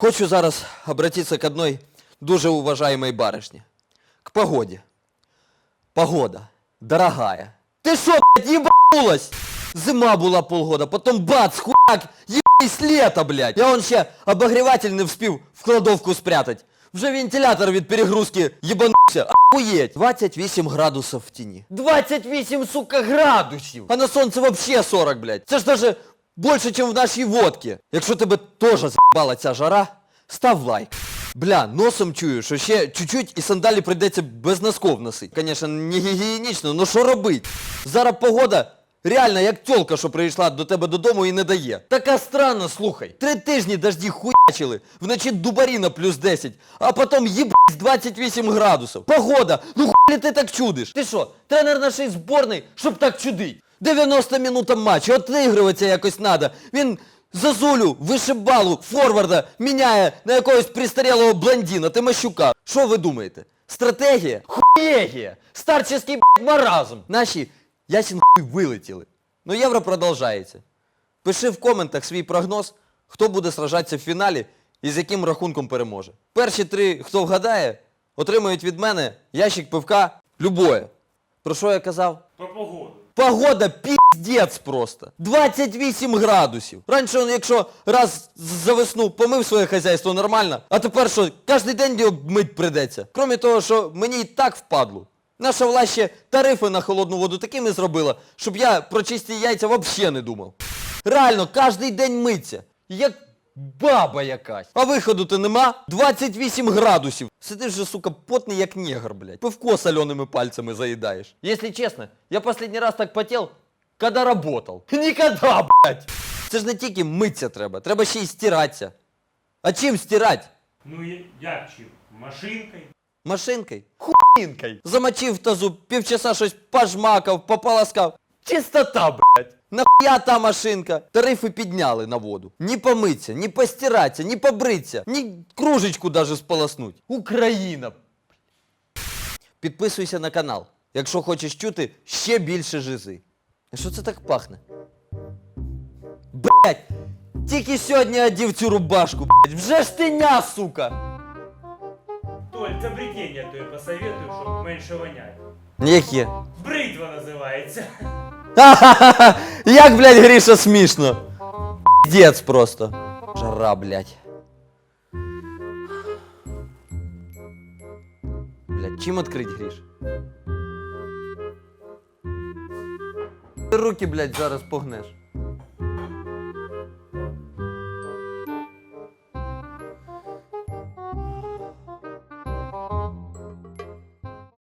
Хочу зараз обратиться к одной дуже уважаемой барышне. К погоде. Погода. Дорогая. Ты шо, блядь, ебанулась? Зима була полгода, потом бац, хуяк, ебись лето, блядь. Я он ще обогреватель не вспів в кладовку спрятать. Вже вентилятор від перегрузки єбанувся. Охуєть. 28 градусів в тіні. 28, сука, градусів. А на сонце вообще 40, блядь. Це ж даже більше, ніж в нашій водці. Якщо тебе теж з**бала ця жара, став лайк. Бля, носом чую, що ще чуть-чуть і сандалі прийдеться без носков носить. Звісно, не гігієнічно, но що робить? Зараз погода реально як тьолка, що прийшла до тебе додому і не дає. Така странна, слухай. Три тижні дожді хуячили, вночі дубаріна плюс 10, а потім їбать 28 градусів. Погода, ну хуй ти так чудиш? Ти що, тренер нашої зборної, щоб так чудить? 90 минут матчу, отигруватися якось надо. Він Зазулю, вишибалу, форварда міняє на якогось пристарілого блондіна, Тимощука. Що ви думаєте? Стратегія? Хуєгія! Старческий б***ь, маразм! Наші ясін хуй вилетіли. Ну євро продовжається. Пиши в коментах свій прогноз, хто буде сражатися в фіналі і з яким рахунком переможе. Перші три, хто вгадає, отримують від мене ящик пивка любое. Про що я казав? Про погоду. Погода піздець просто. 28 градусів. Раніше, якщо раз за весну помив своє хазяйство нормально, а тепер що, кожен день його мить придеться. Крім того, що мені і так впадло. Наша власть ще тарифи на холодну воду такими зробила, щоб я про чисті яйця взагалі не думав. Реально, кожен день миться. Як баба якась. А виходу-то нема. 28 градусів. Сидиш же, сука, потний як негр, блядь. Пивко соленими пальцами заїдаєш. Если чесно, я последний раз так потел, когда работал. Никогда, блядь. Це ж не тільки митися треба, треба ще й стиратися. А чим стирати? Ну я- як чим? Машинкою? Машинкою? Хуїнкою. Замочив в тазу, півчаса щось пожмакав, пополоскав. Чистота, блядь. Нахуя та машинка? Тарифи підняли на воду. Ні помиться, ні постиратися, ні побриться, ні кружечку даже сполоснуть. Україна. Підписуйся на канал, якщо хочеш чути ще більше жизи. А що це так пахне? Блять! Тільки сьогодні одів цю рубашку, блять. Вже ж тиня, сука! Толь, це бритіння тобі посоветую, щоб менше воняти. Яке? Бритва називається. Ха-ха-ха! Як, блядь, Гріша смішно. Дец просто. Жара, блядь. Блядь, чим відкрить Гріш? Руки, блядь, зараз погнеш.